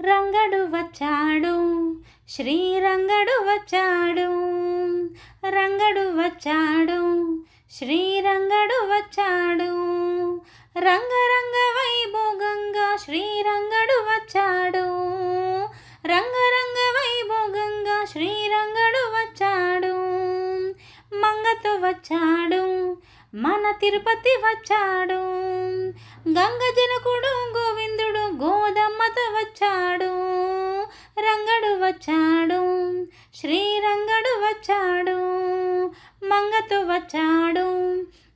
రంగడు వచ్చాడు శ్రీరంగడు వచ్చాడు రంగడు వచ్చాడు శ్రీరంగడు వచ్చాడు. రంగరంగ వైభోగంగా శ్రీరంగడు వచ్చాడు రంగరంగ వైభోగంగా శ్రీరంగడు వచ్చాడు. మంగతో వచ్చాడు మన తిరుపతి వచ్చాడు గంగ జనకుడు గోవిందుడు గోదమ్మతో వచ్చాడు రంగడు వచ్చాడు శ్రీరంగడు వచ్చాడు మంగతో వచ్చాడు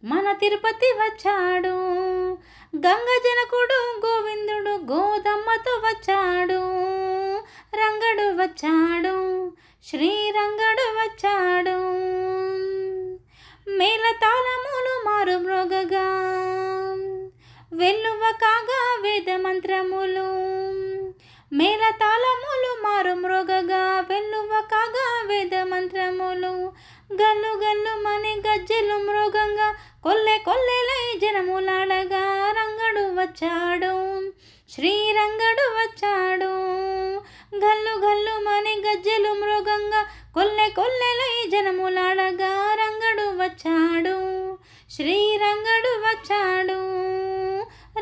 మన తిరుపతి వచ్చాడు గంగ జనకుడు గోవిందుడు గోదమ్మతో వచ్చాడు రంగడు వచ్చాడు శ్రీరంగడు వచ్చాడు. మేళతాళములు మారు మృగ మంత్రములు మేళతాళములు మారు మృగగా వెల్లువ కాగా వేద మంత్రములు. గల్లు గల్లు మని గజ్జెలు మృగంగా కొల్లె కొల్లెలై జనములాడగా రంగడు వచ్చాడు శ్రీరంగడు వచ్చాడు. గల్లు గల్లు మని గజ్జెలు మృగంగా కొల్లె కొల్లెలై జనములాడగా రంగడు వచ్చాడు శ్రీరంగడు వచ్చాడు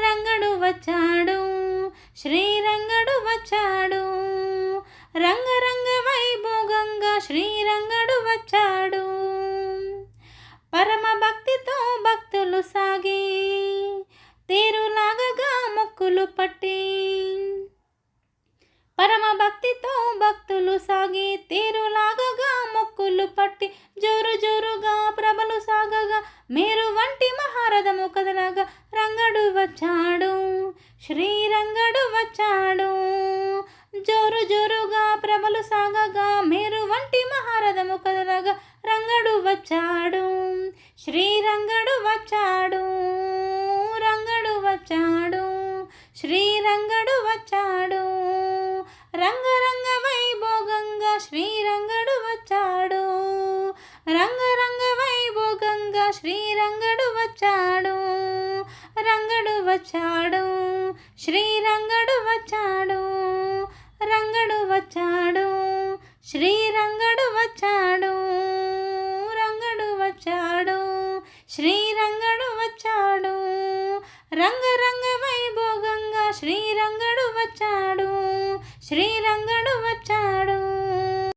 రంగడు వచ్చాడు. శ్రీరంగడు వచ్చాడు. రంగరంగ వైభోగంగా శ్రీరంగడు వచ్చాడు. పరమ భక్తితో భక్తులు సాగి తేరులాగగా మొక్కులు పట్టి పరమ భక్తితో భక్తులు సాగి తేరులాగగా మొక్కులు పట్టి జోరు జోరుగా ప్రభలు సాగగా మేరు వంటి మహారథము కదలగా రంగడు వచ్చాడు. శ్రీరంగడు వచ్చాడు. జోరు జోరుగా ప్రభలు సాగగా మేరు వంటి మహారథము కదలగా రంగడు వచ్చాడు. శ్రీరంగడు వచ్చాడు. రంగడు వచ్చాడు. శ్రీరంగడు వచ్చాడు. రంగరంగ వైభోగంగా శ్రీరంగడు వచ్చాడు. రంగరంగ వైభోగంగా శ్రీరంగడు వచ్చాడు. రంగడు వచ్చాడు శ్రీరంగడు వచ్చాడు రంగడు వచ్చాడు శ్రీరంగడు వచ్చాడు రంగడు వచ్చాడు శ్రీరంగడు వచ్చాడు రంగరంగ వైభోగంగా శ్రీరంగడు వచ్చాడు శ్రీరంగడు వచ్చాడు